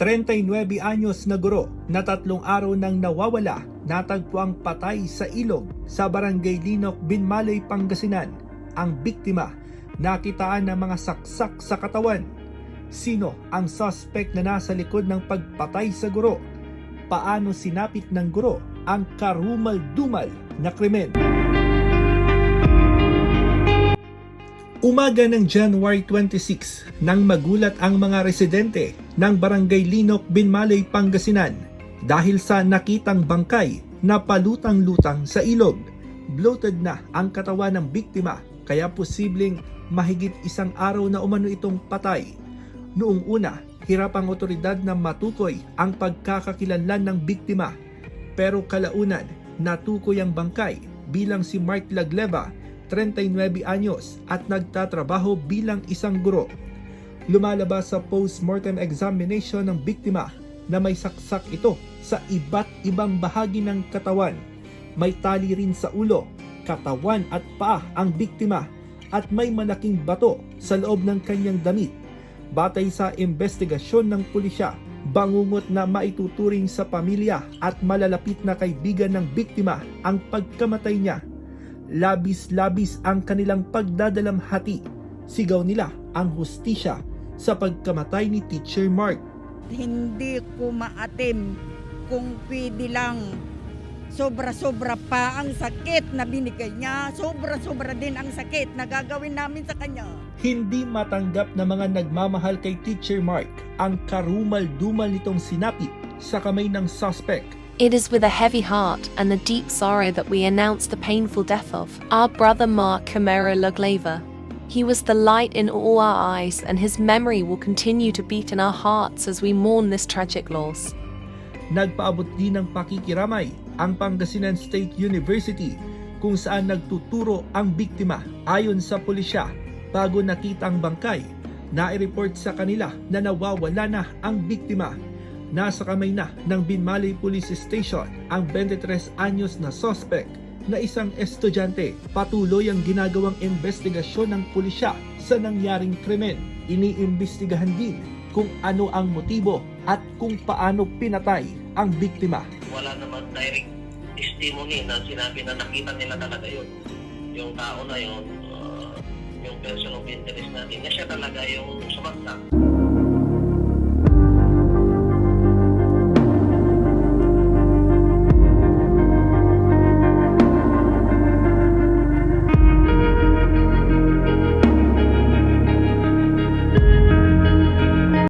39 anyos na guro na tatlong araw nang nawawala natagpuang patay sa ilog sa barangay Linok, Binmalay, Pangasinan. Ang biktima nakitaan ng mga saksak sa katawan. Sino ang suspect na nasa likod ng pagpatay sa guro? Paano sinapit ng guro ang karumal-dumal na krimen? Umaga ng January 26 nang magulat ang mga residente ng Barangay Linok, Binmalay, Pangasinan dahil sa nakitang bangkay na palutang-lutang sa ilog. Bloated na ang katawan ng biktima kaya posibleng mahigit isang araw na umano itong patay. Noong una, hirap ang otoridad na matukoy ang pagkakakilanlan ng biktima pero kalaunan natukoy ang bangkay bilang si Mark Lagleva 39 anyos at nagtatrabaho bilang isang guro. Lumalabas sa post-mortem examination ng biktima na may saksak ito sa iba't ibang bahagi ng katawan. May tali rin sa ulo, katawan at paa ang biktima at may malaking bato sa loob ng kanyang damit. Batay sa investigasyon ng pulisya, bangungot na maituturing sa pamilya at malalapit na kaibigan ng biktima ang pagkamatay niya labis-labis ang kanilang pagdadalamhati. Sigaw nila ang hustisya sa pagkamatay ni Teacher Mark. Hindi ko maatim kung pwede lang. Sobra-sobra pa ang sakit na binigay niya. Sobra-sobra din ang sakit na gagawin namin sa kanya. Hindi matanggap na mga nagmamahal kay Teacher Mark ang karumal-dumal nitong sinapit sa kamay ng suspect. It is with a heavy heart and a deep sorrow that we announce the painful death of our brother Mark Camero Lugleva. He was the light in all our eyes, and his memory will continue to beat in our hearts as we mourn this tragic loss. Nagpaabot din ng pakikiramay ang Pangasinan State University kung saan nagtuturo ang biktima ayon sa pulisya bago nakita ang bangkay. Nai-report sa kanila na nawawala na ang biktima nasa kamay na ng Binmalay Police Station ang 23 anyos na suspect na isang estudyante. Patuloy ang ginagawang investigasyon ng pulisya sa nangyaring krimen. Iniimbestigahan din kung ano ang motibo at kung paano pinatay ang biktima. wala naman direct testimony na sinabi na nakita nila talaga yun. Yung tao na yun, uh, yung person of interest natin, na siya talaga yung sumaksak.